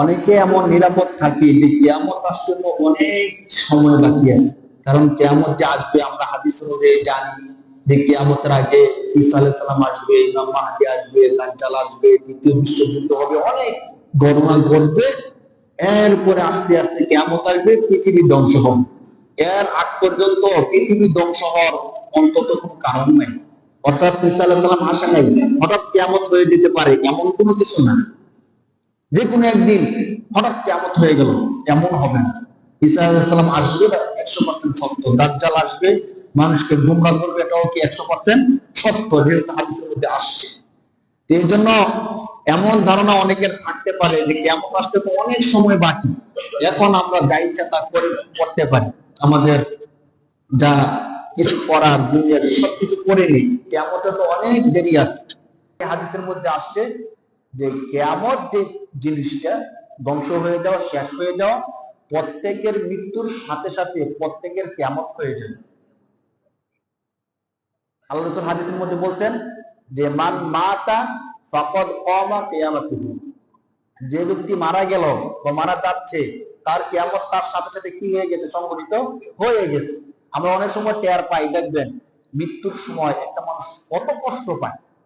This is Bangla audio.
অনেকে এমন নিরাপদ থাকে যে কেয়ামত আসতে তো অনেক সময় বাকি আছে। কারণ কেয়ামত যে আসবে, আমরা হাদিস অনুযায়ী জানি যে কেয়ামতের আগে ঈসা আলাইহিস আসবে, ইমাম মাহদি আসবে দাজ্জাল আসবে, দ্বিতীয় বিশ্বযুদ্ধ হবে, অনেক ঘটনা ঘটবে। এরপরে আস্তে আস্তে কেয়ামত আসবে, পৃথিবী ধ্বংস হবে। এর আগ পর্যন্ত পৃথিবী ধ্বংস হওয়ার অন্তত কোনো কারণ নাই। অর্থাৎ ঈসা আলাইহিস আসা নাই। হঠাৎ কেয়ামত হয়ে যেতে পারে, এমন কোনো কিছু না যে কোনো একদিন হঠাৎ কেমত হয়ে গেল, এমন হবে না। আলাইসাল্লাম আসবে, একশো পার্সেন্ট সত্য। দাজ্জাল আসবে, মানুষকে গুমরা করবে, এটাও কি একশো পার্সেন্ট সত্য? যেহেতু হাদিসের মধ্যে আসছে। এই জন্য এমন ধারণা অনেকের থাকতে পারে যে কেমন আসতে তো অনেক সময় বাকি। এখন আমরা যা ইচ্ছা তা করে করতে পারি। আমাদের যা কিছু করার, দুনিয়ার সবকিছু করে নেই। কেমতে তো অনেক দেরি আছে। হাদিসের মধ্যে আসছে যে কেয়ামত যে জিনিসটা ধ্বংস হয়ে যাওয়া, শেষ হয়ে যাওয়া, প্রত্যেকের মৃত্যুর সাথে সাথে প্রত্যেকের কেয়ামত হয়ে যাবে। আল্লাহ হাদিসের মধ্যে বলছেন যে, মান মাতা ফকদ কমা কেয়ামতুহু। যে ব্যক্তি মারা গেল বা মারা যাচ্ছে, তার কেয়ামত তার সাথে সাথে কি হয়ে গেছে সংগঠিত হয়ে গেছে। আমরা অনেক সময় টের পাই, দেখবেন মৃত্যুর সময় একটা মানুষ কত কষ্ট পায়।